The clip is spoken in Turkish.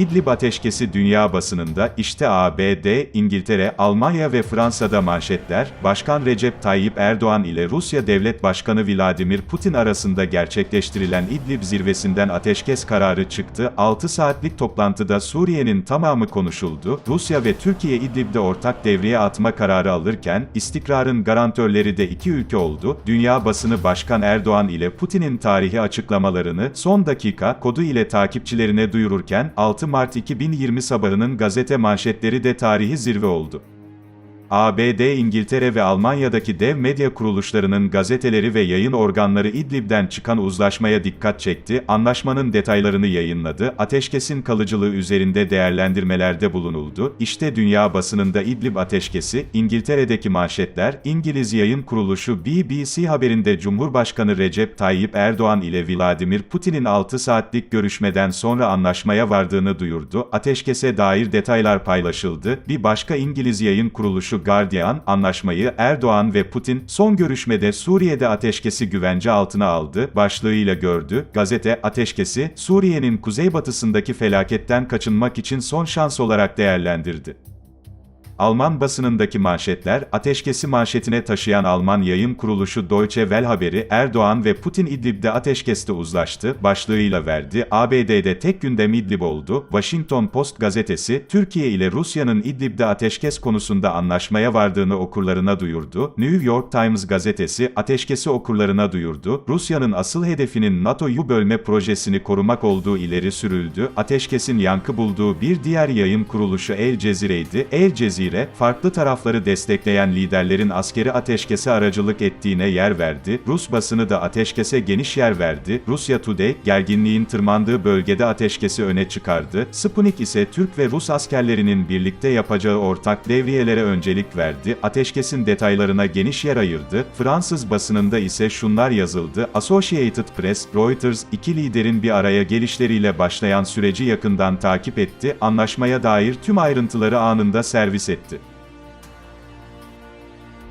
İdlib ateşkesi dünya basınında işte ABD, İngiltere, Almanya ve Fransa'da manşetler, Başkan Recep Tayyip Erdoğan ile Rusya Devlet Başkanı Vladimir Putin arasında gerçekleştirilen İdlib zirvesinden ateşkes kararı çıktı. 6 saatlik toplantıda Suriye'nin tamamı konuşuldu. Rusya ve Türkiye İdlib'de ortak devreye atma kararı alırken, istikrarın garantörleri de iki ülke oldu. Dünya basını Başkan Erdoğan ile Putin'in tarihi açıklamalarını son dakika kodu ile takipçilerine duyururken 6 Mart 2020 sabahının gazete manşetleri de tarihi zirve oldu. ABD, İngiltere ve Almanya'daki dev medya kuruluşlarının gazeteleri ve yayın organları İdlib'den çıkan uzlaşmaya dikkat çekti, anlaşmanın detaylarını yayınladı, ateşkesin kalıcılığı üzerinde değerlendirmelerde bulunuldu. İşte dünya basınında İdlib ateşkesi, İngiltere'deki manşetler, İngiliz yayın kuruluşu BBC haberinde Cumhurbaşkanı Recep Tayyip Erdoğan ile Vladimir Putin'in 6 saatlik görüşmeden sonra anlaşmaya vardığını duyurdu. Ateşkese dair detaylar paylaşıldı. Bir başka İngiliz yayın kuruluşu Guardian, anlaşmayı Erdoğan ve Putin, son görüşmede Suriye'de ateşkesi güvence altına aldı, başlığıyla gördü. Gazete, ateşkesi, Suriye'nin kuzeybatısındaki felaketten kaçınmak için son şans olarak değerlendirdi. Alman basınındaki manşetler, ateşkesi manşetine taşıyan Alman yayın kuruluşu Deutsche Welle haberi, Erdoğan ve Putin İdlib'de ateşkeste uzlaştı, başlığıyla verdi. ABD'de tek gündem İdlib oldu. Washington Post gazetesi, Türkiye ile Rusya'nın İdlib'de ateşkes konusunda anlaşmaya vardığını okurlarına duyurdu. New York Times gazetesi, ateşkesi okurlarına duyurdu. Rusya'nın asıl hedefinin NATO'yu bölme projesini korumak olduğu ileri sürüldü. Ateşkesin yankı bulduğu bir diğer yayın kuruluşu El Cezire'ydi. El Cezire, farklı tarafları destekleyen liderlerin askeri ateşkese aracılık ettiğine yer verdi. Rus basını da ateşkese geniş yer verdi. Rusya Today, gerginliğin tırmandığı bölgede ateşkesi öne çıkardı. Sputnik ise Türk ve Rus askerlerinin birlikte yapacağı ortak devriyelere öncelik verdi. Ateşkesin detaylarına geniş yer ayırdı. Fransız basınında ise şunlar yazıldı. Associated Press, Reuters, iki liderin bir araya gelişleriyle başlayan süreci yakından takip etti, anlaşmaya dair tüm ayrıntıları anında servis etti.